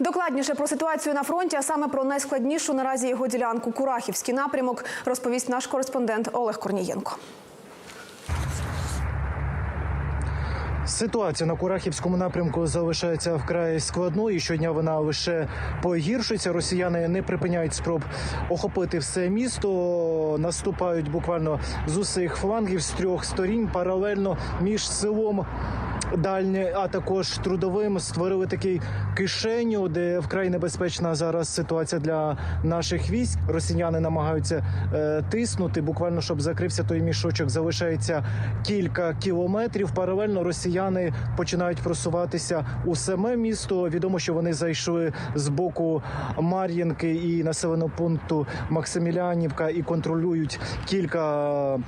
Докладніше про ситуацію на фронті, а саме про найскладнішу наразі його ділянку Курахівський напрямок, розповість наш кореспондент Олег Корнієнко. Ситуація на Курахівському напрямку залишається вкрай складною. Щодня вона лише погіршується. Росіяни не припиняють спроб охопити все місто. Наступають буквально з усіх флангів з трьох сторін паралельно між селом. Дальнє, а також трудовим створили такий кишеню, де вкрай небезпечна зараз ситуація для наших військ. Росіяни намагаються е, тиснути. Буквально щоб закрився той мішочок, залишається кілька кілометрів. Паралельно росіяни починають просуватися у саме місто. Відомо, що вони зайшли з боку Мар'їнки і населеного пункту Максимілянівка і контролюють кілька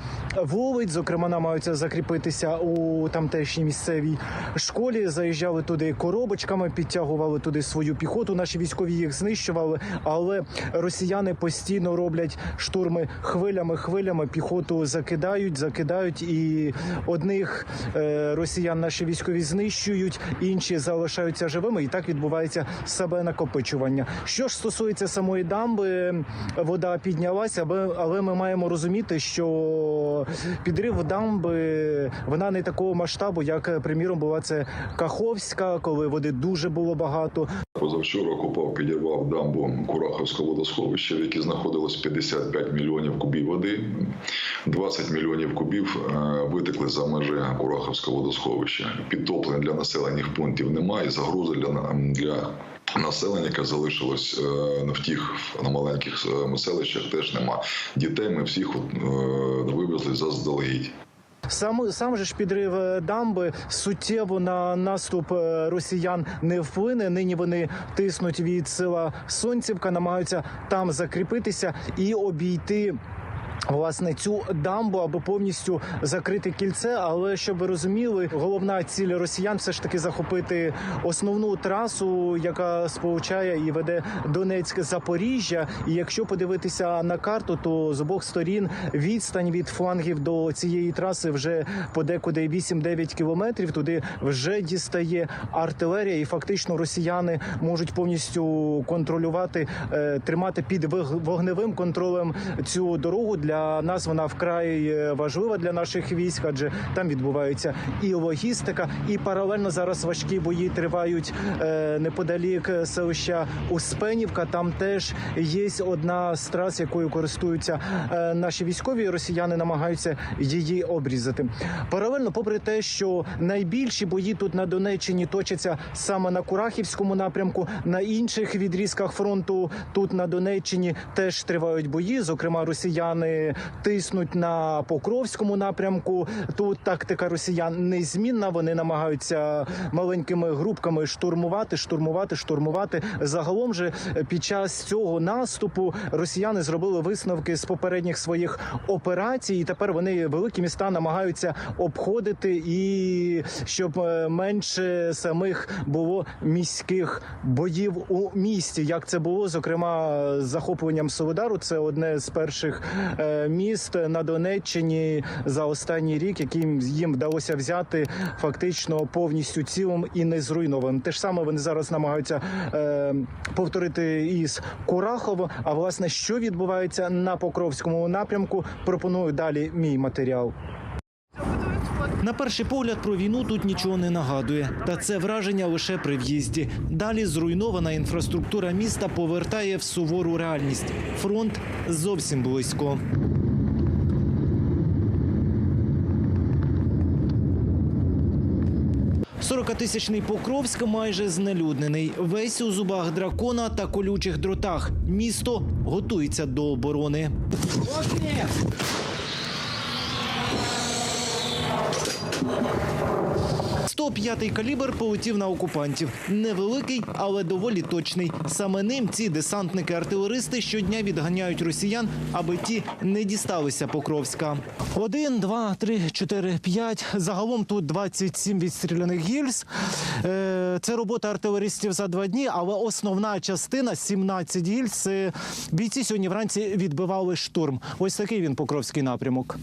вулиць. Зокрема, намагаються закріпитися у тамтешній місцевій школі. Заїжджали туди коробочками, підтягували туди свою піхоту. Наші військові їх знищували, але росіяни постійно роблять штурми хвилями, хвилями. Піхоту закидають, закидають, і одних е, росіян наші військові знищують, інші залишаються живими. І так відбувається себе накопичування. Що ж стосується самої дамби, вода піднялася, але- ми маємо розуміти, що підрив дамби вона не такого масштабу, як приміром була це Каховська, коли води дуже було багато. Позавчора Купав підірвав дамбу Кураховського водосховища, в якій знаходилось 55 мільйонів кубів води. 20 мільйонів кубів е, витекли за межі Кураховського водосховища. Підтоплень для населених пунктів немає. Загрози для, для населення, яке залишилось е, в тих на маленьких е, селищах, теж нема. Дітей ми всіх вивезли заздалегідь. Сам сам же ж підрив е, дамби суттєво на наступ е, росіян не вплине. Нині вони тиснуть від села Сонцівка, намагаються там закріпитися і обійти. Власне, цю дамбу аби повністю закрити кільце. Але щоб ви розуміли, головна ціль росіян все ж таки захопити основну трасу, яка сполучає і веде Донецьк Запоріжжя. І якщо подивитися на карту, то з обох сторін відстань від флангів до цієї траси вже подекуди 8-9 кілометрів. Туди вже дістає артилерія, і фактично росіяни можуть повністю контролювати, е, тримати під вогневим контролем цю дорогу. Для нас вона вкрай е, важлива для наших військ, адже там відбувається і логістика, і паралельно зараз важкі бої тривають е, неподалік селища Успенівка. Там теж є одна з трас, якою користуються е, наші військові. Росіяни намагаються її обрізати. Паралельно, попри те, що найбільші бої тут на Донеччині точаться саме на Курахівському напрямку, на інших відрізках фронту тут на Донеччині теж тривають бої. Зокрема, росіяни тиснуть на Покровському напрямку. Тут тактика росіян незмінна. Вони намагаються маленькими групками штурмувати, штурмувати, штурмувати. Загалом же під час цього наступу росіяни зробили висновки з попередніх своїх операцій. І тепер вони великі міста намагаються обходити і щоб е, менше самих було міських боїв у місті. Як це було зокрема з захопленням Солидару? Це одне з перших е, міст на Донеччині за останній рік, яким їм вдалося взяти фактично повністю цілим і не зруйнованим. Те ж саме вони зараз намагаються е, повторити із Курахово. А власне, що відбувається на Покровському напрямку, пропоную далі мій матеріал. На перший погляд про війну тут нічого не нагадує, та це враження лише при в'їзді. Далі зруйнована інфраструктура міста повертає в сувору реальність. Фронт зовсім близько. Сорокатисячний Покровськ майже знелюднений. Весь у зубах дракона та колючих дротах. Місто готується до оборони. 105-й калібр полетів на окупантів. Невеликий, але доволі точний. Саме ним ці десантники-артилеристи щодня відганяють росіян, аби ті не дісталися Покровська. Один, два, три, чотири, п'ять. Загалом тут 27 відстріляних гільз. Е, Це робота артилеристів за два дні, але основна частина 17 гільз. Бійці сьогодні вранці відбивали штурм. Ось такий він Покровський напрямок.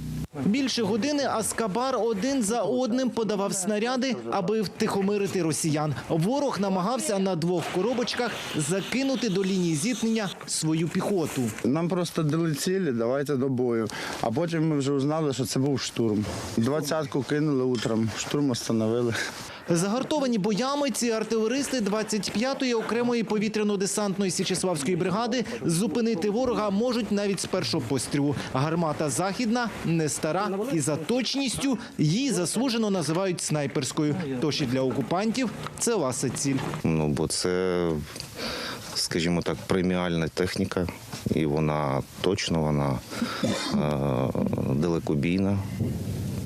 Більше години Аскабар один за одним подавав снаряди аби втихомирити росіян. Ворог намагався на двох коробочках закинути до лінії зіткнення свою піхоту. Нам просто дали цілі, давайте до бою. А потім ми вже узнали, що це був штурм. Двадцятку кинули утром, штурм остановили. Загартовані боями ці артилеристи 25-ї окремої повітряно-десантної Січеславської бригади зупинити ворога можуть навіть з першого пострілу. Гармата західна, не стара і за точністю її заслужено називають снайперською. Тож і для окупантів це ласа ціль. Ну, бо це, скажімо так, преміальна техніка, і вона точно, вона е, далекобійна,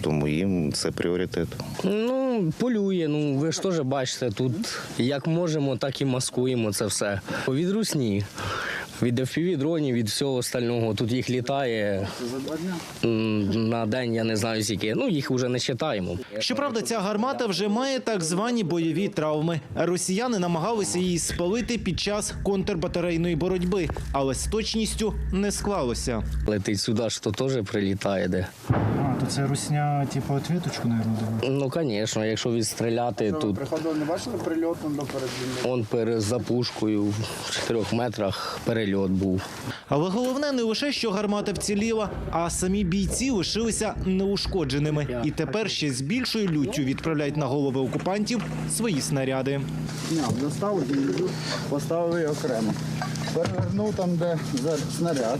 тому їм це пріоритет. Ну, полює. Ну ви ж теж бачите, тут як можемо, так і маскуємо це все. Від русні, від FPV дронів, від всього остального. Тут їх літає на день, я не знаю скільки. Ну, їх вже не читаємо. Щоправда, ця гармата вже має так звані бойові травми. Росіяни намагалися її спалити під час контрбатарейної боротьби, але з точністю не склалося. Летить сюди, що теж прилітає де. А, то це русня, типу, отвіточку, мабуть, Ну, звісно, якщо відстріляти, тут Приходили, не бачили прильот до перед он перед запушкою в 4 метрах перельот був. Але головне не лише, що гармата вціліла, а самі бійці лишилися неушкодженими. І тепер ще з більшою люттю відправляють на голови окупантів свої снаряди. Зняв, достав гільзу, поставив її окремо. Перевернув там, де за- снаряд.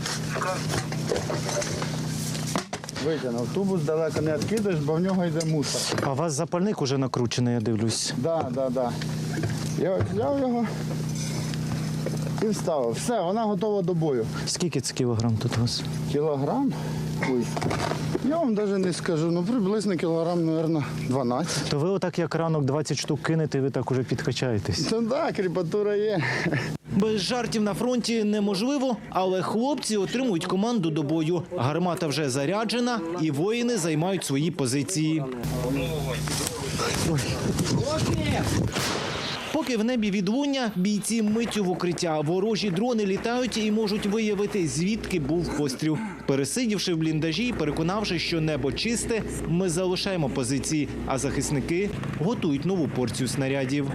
Витягнув. Тубус далеко не відкидаєш, бо в нього йде мусор. А у вас запальник уже накручений, я дивлюсь. Да, да, да. Я взяв його і вставив. Все, вона готова до бою. Скільки це кілограм тут у вас? Кілограм. Ой. Я вам навіть не скажу, ну приблизно кілограм, мабуть, 12. То ви отак як ранок 20 штук кинете, ви так уже підкачаєтесь. Та да, кріпатура є. Без жартів на фронті неможливо, але хлопці отримують команду до бою. Гармата вже заряджена, і воїни займають свої позиції. Поки в небі відлуння, бійці миттю в укриття. Ворожі дрони літають і можуть виявити, звідки був постріл. Пересидівши в бліндажі, і переконавши, що небо чисте, ми залишаємо позиції, а захисники готують нову порцію снарядів.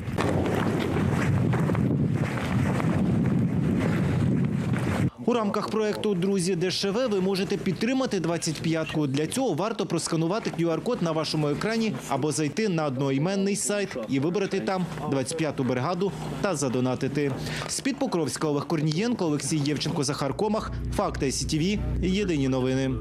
У рамках проекту Друзі ДШВ ви можете підтримати 25-ку. Для цього варто просканувати QR-код на вашому екрані або зайти на одноіменний сайт і вибрати там 25-ту бригаду та задонатити. З-під Покровська Олег Корнієнко, Олексій Євченко, Захар Комах. Факти СІТІВІ. Єдині новини.